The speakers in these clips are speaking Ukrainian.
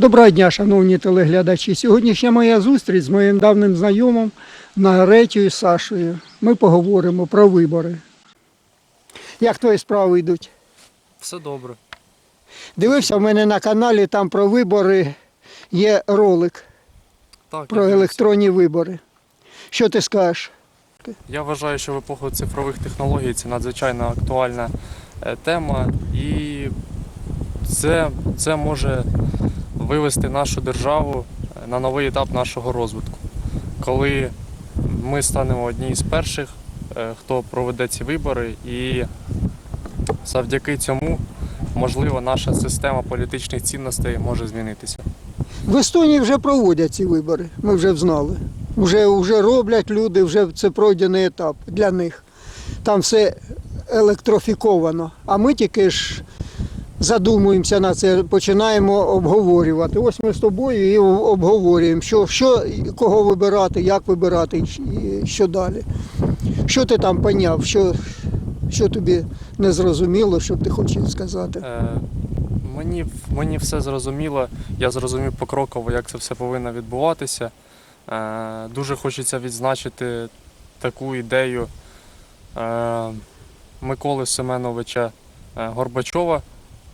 Доброго дня, шановні телеглядачі. Сьогоднішня моя зустріч з моїм давним знайомим Нагаретєю Сашою. Ми поговоримо про вибори. Як твої справи йдуть? Все добре. Дивився в мене на каналі, там про вибори є ролик Так, про електронні вибори. Що ти скажеш? Я вважаю, що в епоху цифрових технологій це надзвичайно актуальна е, тема, і це, це може вивести нашу державу е, на новий етап нашого розвитку, коли ми станемо одні з перших, е, хто проведе ці вибори, і завдяки цьому, можливо, наша система політичних цінностей може змінитися. В Естонії вже проводять ці вибори, ми вже знали. Вже, вже роблять люди, вже це пройдений етап для них. Там все електрофіковано. А ми тільки ж задумуємося на це, починаємо обговорювати. Ось ми з тобою і обговорюємо, що, що кого вибирати, як вибирати і що далі. Що ти там поняв, що, що тобі не зрозуміло, що ти хочеш сказати? Е, Мені, мені все зрозуміло. Я зрозумів покроково, як це все повинно відбуватися. Е, Дуже хочеться відзначити таку ідею е, Миколи Семеновича е, Горбачова,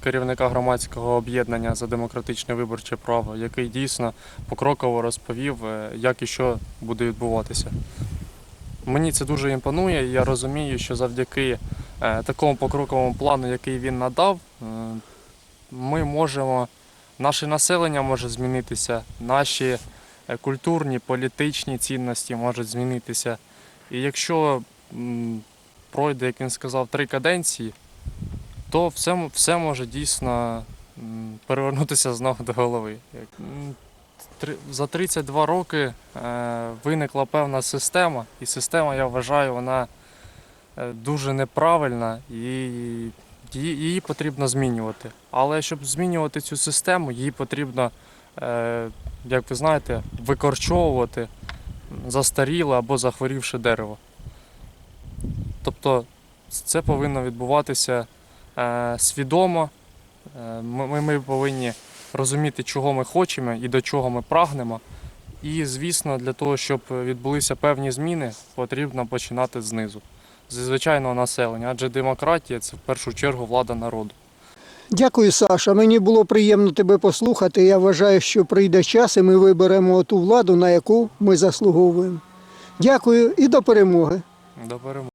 керівника громадського об'єднання за демократичне виборче право, який дійсно покроково розповів, е, як і що буде відбуватися. Мені це дуже імпонує, і я розумію, що завдяки е, такому покроковому плану, який він надав, е, ми можемо, наше населення може змінитися, наші культурні, політичні цінності можуть змінитися. І якщо пройде, як він сказав, три каденції, то все, все може дійсно перевернутися з ног до голови. За 32 роки е, виникла певна система, і система, я вважаю, вона е, дуже неправильна і її, потрібно змінювати. Але щоб змінювати цю систему, її потрібно, е, як ви знаєте, викорчовувати застаріле або захворівше дерево. Тобто це повинно відбуватися свідомо. Е, ми, ми- ми повинні розуміти, чого ми хочемо і до чого ми прагнемо. І, звісно, для того, щоб відбулися певні зміни, потрібно починати знизу, зі звичайного населення, адже демократія це в першу чергу влада народу. Дякую, Саша. Мені було приємно тебе послухати. Я вважаю, що прийде час, і ми виберемо ту владу, на яку ми заслуговуємо. Дякую і до перемоги. До перемоги.